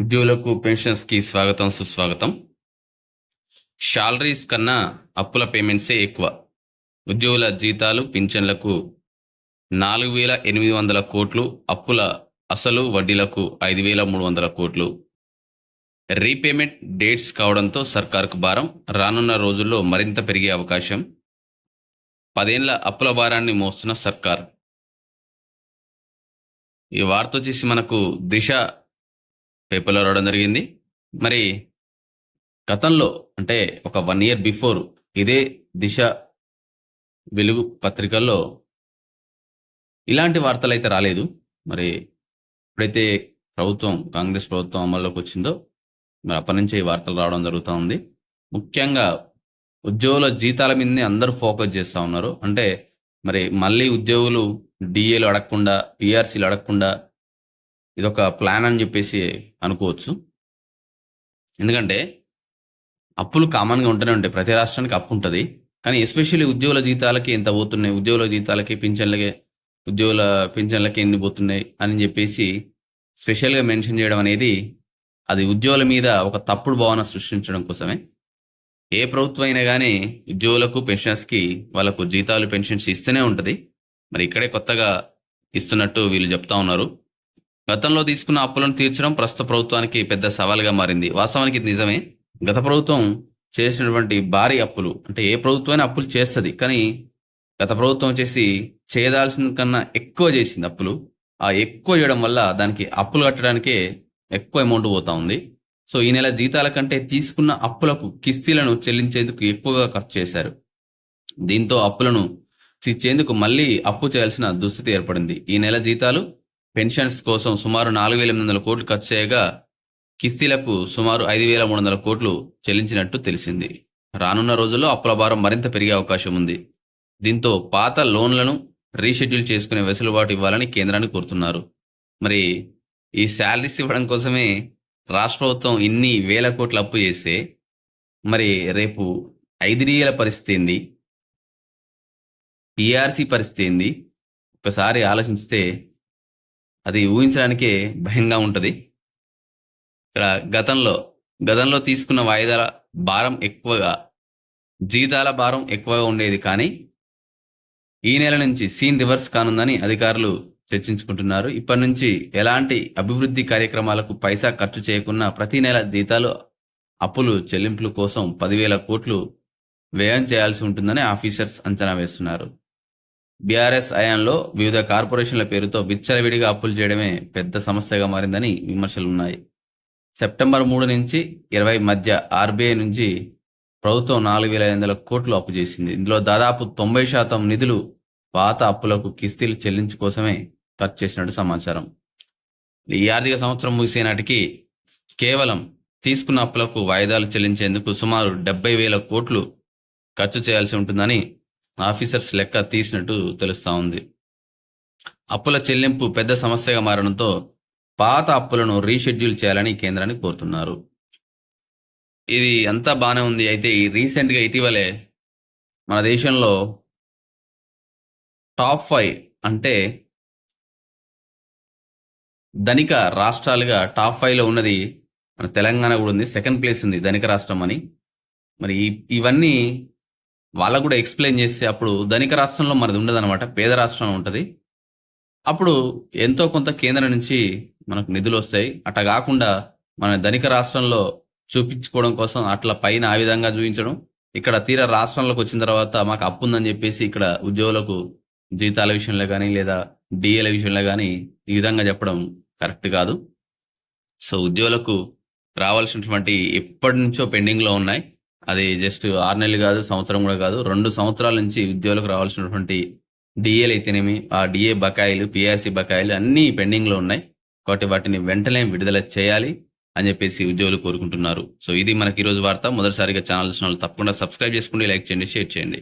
ఉద్యోగులకు పెన్షన్స్కి స్వాగతం సుస్వాగతం. శాలరీస్ కన్నా అప్పుల పేమెంట్సే ఎక్కువ. ఉద్యోగుల జీతాలు పింఛన్లకు నాలుగు వేల ఎనిమిది వందల కోట్లు అప్పుల అసలు వడ్డీలకు ఐదు వేల మూడు వందల కోట్లు. రీపేమెంట్ డేట్స్ కావడంతో సర్కారుకు భారం. రానున్న రోజుల్లో మరింత పెరిగే అవకాశం. పదేళ్ళ అప్పుల భారాన్ని మోస్తున్న సర్కార్. ఈ వార్త వచ్చేసి మనకు దిశ పేపర్లో రావడం జరిగింది. మరి గతంలో అంటే ఒక వన్ ఇయర్ బిఫోర్ ఇదే దిశ వెలుగు పత్రికల్లో ఇలాంటి వార్తలు అయితే రాలేదు. మరి ఎప్పుడైతే ప్రభుత్వం కాంగ్రెస్ ప్రభుత్వం అమల్లోకి వచ్చిందో మరి అప్పటి నుంచే ఈ వార్తలు రావడం జరుగుతూ ఉంది. ముఖ్యంగా ఉద్యోగుల జీతాల మీదనే అందరూ ఫోకస్ చేస్తూ ఉన్నారు. అంటే మరి మళ్ళీ ఉద్యోగులు డిఏలు అడగకుండా పిఆర్సీలు అడగకుండా ఇదొక ప్లాన్ అని చెప్పేసి అనుకోవచ్చు. ఎందుకంటే అప్పులు కామన్గా ఉంటూనే ఉంటాయి. ప్రతి రాష్ట్రానికి అప్పు ఉంటుంది. కానీ ఎస్పెషల్లీ ఉద్యోగుల జీతాలకి ఎంత పోతున్నాయి. ఉద్యోగుల జీతాలకి పింఛన్లకి ఉద్యోగుల పింఛన్లకి ఎన్ని పోతున్నాయి అని చెప్పేసి స్పెషల్గా మెన్షన్ చేయడం అనేది అది ఉద్యోగుల మీద ఒక తప్పుడు భావన సృష్టించడం కోసమే. ఏ ప్రభుత్వం అయినా కానీ ఉద్యోగులకు పెన్షన్స్కి వాళ్ళకు జీతాలు పెన్షన్స్ ఇస్తూనే ఉంటుంది. మరి ఇక్కడే కొత్తగా ఇస్తున్నట్టు వీళ్ళు చెప్తా ఉన్నారు. గతంలో తీసుకున్న అప్పులను తీర్చడం ప్రస్తుత ప్రభుత్వానికి పెద్ద సవాల్గా మారింది. వాస్తవానికి ఇది నిజమే. గత ప్రభుత్వం చేసినటువంటి భారీ అప్పులు అంటే ఏ ప్రభుత్వమైనా అప్పులు చేస్తుంది. కానీ గత ప్రభుత్వం చేసి చేయదాల్సిన కన్నా ఎక్కువ చేసింది అప్పులు. ఆ ఎక్కువ చేయడం వల్ల దానికి అప్పులు కట్టడానికే ఎక్కువ అమౌంట్ పోతా ఉంది. సో ఈ నెల జీతాల కంటే తీసుకున్న అప్పులకు కిస్తీలను చెల్లించేందుకు ఎక్కువగా ఖర్చు చేశారు. దీంతో అప్పులను తీర్చేందుకు మళ్ళీ అప్పు చేయాల్సిన దుస్థితి ఏర్పడింది. ఈ నెల జీతాలు పెన్షన్స్ కోసం సుమారు నాలుగు వేల ఎనిమిది వందల కోట్లు ఖర్చు చేయగా కిస్తీలకు సుమారు ఐదు వేల మూడు వందల కోట్లు చెల్లించినట్టు తెలిసింది. రానున్న రోజుల్లో అప్పుల భారం మరింత పెరిగే అవకాశం ఉంది. దీంతో పాత లోన్లను రీషెడ్యూల్ చేసుకునే వెసులుబాటు ఇవ్వాలని కేంద్రాన్ని కోరుతున్నారు. మరి ఈ శాలరీస్ ఇవ్వడం కోసమే రాష్ట్ర ప్రభుత్వం ఇన్ని వేల కోట్లు అప్పు చేస్తే మరి రేపు ఐదిరీల పరిస్థితి ఏంది? పిఆర్సీ పరిస్థితి ఏంది? ఒకసారి ఆలోచిస్తే అది ఊహించడానికే భయంగా ఉంటుంది. ఇక్కడ గతంలో గతంలో తీసుకున్న వాయిదాల భారం ఎక్కువగా జీతాల భారం ఎక్కువగా ఉండేది కానీ ఈ నెల నుంచి సీన్ రివర్స్ కానుందని అధికారులు చర్చించుకుంటున్నారు. ఇప్పటి నుంచి ఎలాంటి అభివృద్ధి కార్యక్రమాలకు పైసా ఖర్చు చేయకుండా ప్రతి నెల జీతాలు అప్పులు చెల్లింపుల కోసం పదివేల కోట్లు వ్యయం చేయాల్సి ఉంటుందని ఆఫీసర్స్ అంచనా వేస్తున్నారు. బీఆర్ఎస్ హయాంలో వివిధ కార్పొరేషన్ల పేరుతో విచ్చలవిడిగా అప్పులు చేయడమే పెద్ద సమస్యగా మారిందని విమర్శలు ఉన్నాయి. సెప్టెంబర్ మూడు నుంచి ఇరవై మధ్య ఆర్బీఐ నుంచి ప్రభుత్వం నాలుగు వేల ఐదు వందల కోట్లు అప్పు చేసింది. ఇందులో దాదాపు తొంభై శాతం నిధులు పాత అప్పులకు కిస్తీలు చెల్లించు కోసమే ఖర్చు చేసినట్టు సమాచారం. ఈ ఆర్థిక సంవత్సరం ముగిసే నాటికి కేవలం తీసుకున్న అప్పులకు వాయిదాలు చెల్లించేందుకు సుమారు డెబ్బై వేల కోట్లు ఖర్చు చేయాల్సి ఉంటుందని ఆఫీసర్స్ లెక్క తీసినట్టు తెలుస్తా ఉంది. అప్పుల చెల్లింపు పెద్ద సమస్యగా మారడంతో పాత అప్పులను రీషెడ్యూల్ చేయాలని కేంద్రాన్ని కోరుతున్నారు. ఇది అంతా బాగానే ఉంది. అయితే ఈ రీసెంట్గా ఇటీవలే మన దేశంలో టాప్ ఫైవ్ అంటే ధనిక రాష్ట్రాలుగా టాప్ ఫైవ్లో ఉన్నది మన తెలంగాణ కూడా ఉంది. సెకండ్ ప్లేస్ ఉంది ధనిక రాష్ట్రం అని. మరి ఈ- ఇవన్నీ వాళ్ళకు కూడా ఎక్స్ప్లెయిన్ చేస్తే అప్పుడు ధనిక రాష్ట్రంలో మనది ఉండదన్నమాట పేద రాష్ట్రం ఉంటుంది. అప్పుడు ఎంతో కొంత కేంద్రం నుంచి మనకు నిధులు వస్తాయి. అట్లా కాకుండా మన ధనిక రాష్ట్రంలో చూపించుకోవడం కోసం అట్లా పైన ఆ విధంగా చూపించడం. ఇక్కడ తీర రాష్ట్రంలోకి వచ్చిన తర్వాత మాకు అప్పు ఉందని చెప్పేసి ఇక్కడ ఉద్యోగులకు జీతాల విషయంలో కానీ లేదా డిఏల విషయంలో కానీ ఈ విధంగా చెప్పడం కరెక్ట్ కాదు. సో ఉద్యోగులకు రావాల్సినటువంటి ఎప్పటి నుంచో పెండింగ్లో ఉన్నాయి. అది జస్ట్ ఆరు నెలలు కాదు సంవత్సరం కూడా కాదు. రెండు సంవత్సరాల నుంచి ఉద్యోగులకు రావాల్సినటువంటి డిఏలు అయితేనేమి ఆ డిఏ బకాయిలు పిఆర్సి బకాయిలు అన్నీ పెండింగ్లో ఉన్నాయి. కాబట్టి వాటిని వెంటనే విడుదల చేయాలి అని చెప్పేసి ఉద్యోగులు కోరుకుంటున్నారు. సో ఇది మనకి ఈరోజు వార్త. మొదటిసారిగా ఛానల్ చూసిన వాళ్ళు తప్పకుండా సబ్స్క్రైబ్ చేసుకోండి లైక్ చేయండి షేర్ చేయండి.